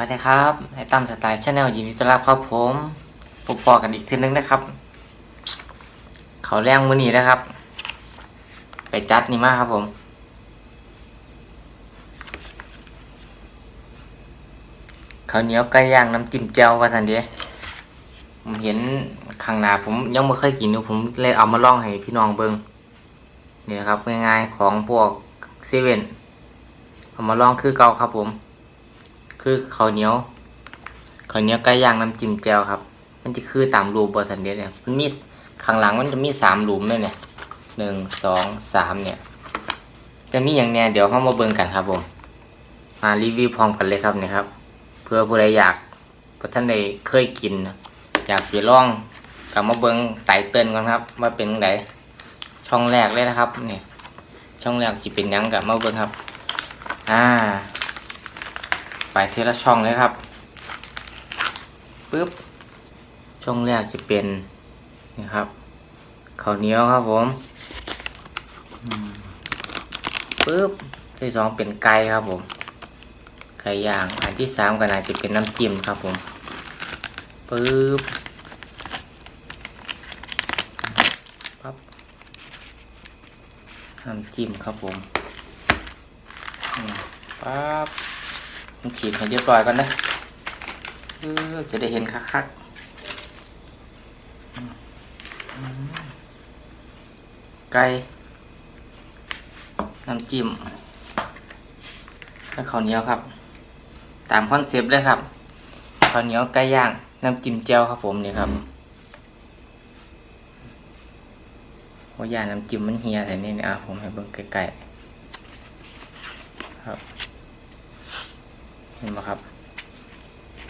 วัสดีครับไอตั้มสไตล์ชาแนลยินดีต้อนรับครับผมพบปอกันอีกทีนึงนะครับ เขาแรงมือนีนะครับ ไปจัดนี่มากครับผม เขาเหนียวไก่ย่างน้ำจิ้มแจ่วว่าสันเดียผมเห็นข้างหน้าผมยังไม่เคยกินอยู่ผมเลยเอามาลองให้พี่น้องเบิงนี่นะครับง่ายๆของพวกเซเว่นเอามาลองคือเก่าครับผม คือข้าวเหนียวข้าวเหนียวไก่ย่างน้ำจิ้มแจ่วครับ มันจะคือตามรูปบสันเดียเนี่ยมันมีข้างหลังมันจะมีสามหลุมเลยเนี่ยหนึ่งสองสามเนี่ย จะมีอย่างเนี้ยเดี๋ยวเข้ามาเบิ่งกันครับผมมารีวิวพร้อมกันเลยครับเนี่ยครับ เพื่อผู้ใดอยากพราะท่านใดเคยกินอยากไปลองกลับมาเบิ่งไตเตือนกันครับว่าเป็นไงช่องแรกเลยนะครับเนี่ยช่องแรกจะเป็นยังกับมาเบิ่งครับ อ่า ทีละช่องเลยครับปึ๊บช่องแรกจะเป็นนี่ครับข้าวเหนียวครับผมปึ๊บที่สองเป็นไก่ครับผมไก่ย่างอันที่สามก็น่าจะเป็นน้ำจิ้มครับผมปึ๊บปั๊บน้ำจิ้มครับผมปั๊บ มันฉีดให้เรียบร้อยก่อนนะจะได้เห็นคักๆไก่น้ำจิ้มแล้วข้าวเหนียวครับ ตามคอนเซปต์เลยครับข้าวเหนียวไก่ย่างน้ำจิ้มแจ่วครับผมนี่ครับว่าย่าน้ำจิ้มมันเฮียแต่นี่เนี่ยอะผมให้เบิ่งใกล้ๆครับ เห็นไหมครับ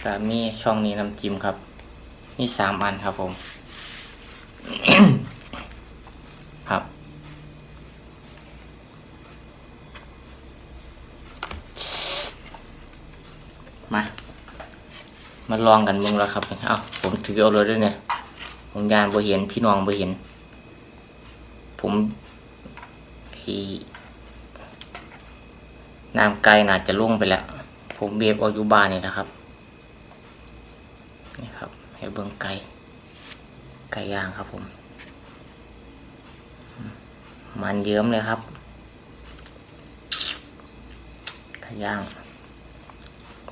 ก็มีช่องนี้น้ำจิ้มครับ มีสามอันครับผม ครับ มา มาลองกันเบิ่งแล้วครับ เอ้าผมถือเอาเลยด้วยเนี่ยผมยานบ่เห็นพี่น้องบ่เห็น ผมน้ำไก่น่าจะล่วงไปแล้ว ผมเบียบอาอยู่บ้านนี่นะครับนี่ครับให้เบิ่งไก่ไก่ย่างครับผม มันเยิ้มเลยครับไก่ย่าง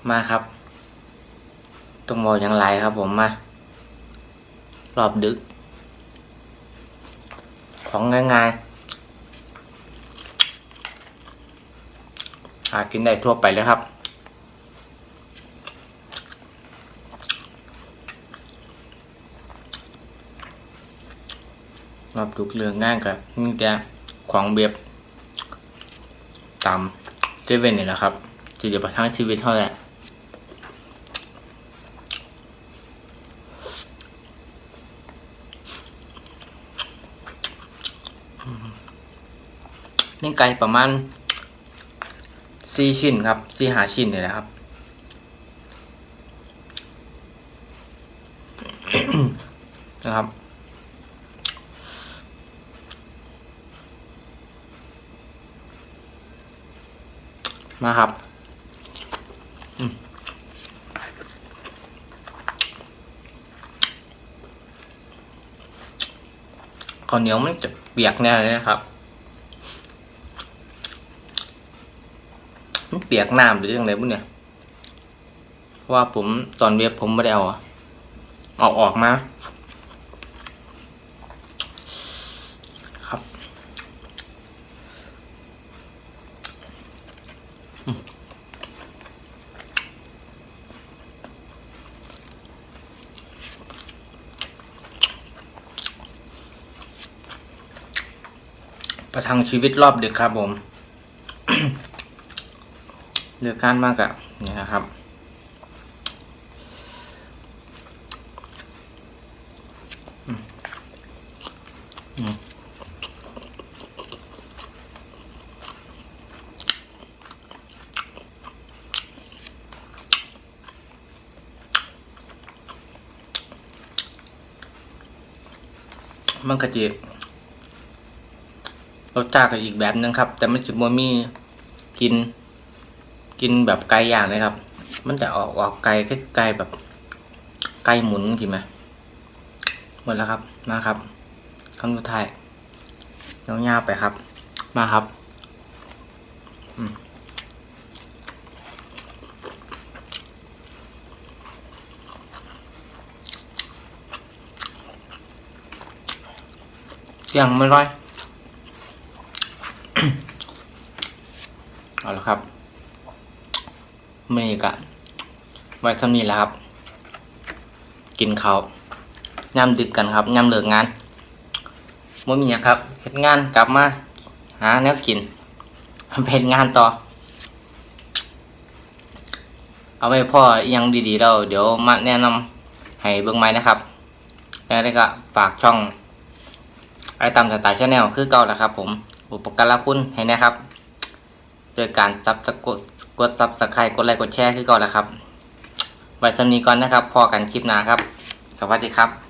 มาครับต้องบอกอย่างไรครับผมมารอบดึก ของง่ายๆหากินได้ทั่วไปเลยครับ รอบดึกเรื่องง่ายกับนี่จะของเบียบตามเจเว่นนี่แหละครับที่จะประทังชีวิตเท่าไหร่นี่ไก่ประมาณสี่ชิ้นครับสี่หาชิ้นเลยนะครับนะครับ มาครับข้าวเหนียวมันจะเปียกแน่เลยนะครับ มันเปียกน้ำหรือยังไงบุ้เนี่ยเพราะว่าผมตอนเวียบผมไม่ได้เอาอะเอาออกมา ประทังชีวิตรอบดึกครับผมเลือกการมากอะนี่นะครับ มันก็จะ รสชาติก็อีกแบบนึงครับ แต่มันจะบ่มีกิน กินแบบไก่ย่างเลยครับ มันจะออกออกไกลไกลแบบไกลหมุนกี่ไหมหมดแล้วครับมาครับคำสุดท้ายยาวๆไปครับ มาครับอืมเสียงไม่ร้อย เอาละครับมื่อนี้กะไว้ท่านี้แล้วครับ กินข้าวย่ำดึกกันครับย่ำเลิกงานมื่มีหยังครับเฮ็ดงานกลับมาหาแนวกินไปเฮ็ดงานต่อ เอาไว้พ่อยังดีๆเราเดี๋ยวมาแนะนำให้เบิ่งใหม่นะครับแล้วก็ฝากช่องไอตามสไตล์ชาแนลคือเก่าแหละครับ ผมอุปการะคุณให้นะครับ โดยการซับสกดกดซับสไครต์กดไลค์กดแชร์ขึ้นก่อนแหละครับไว้สำนีก่อนนะครับ พอกันคลิปหน้าครับ สวัสดีครับ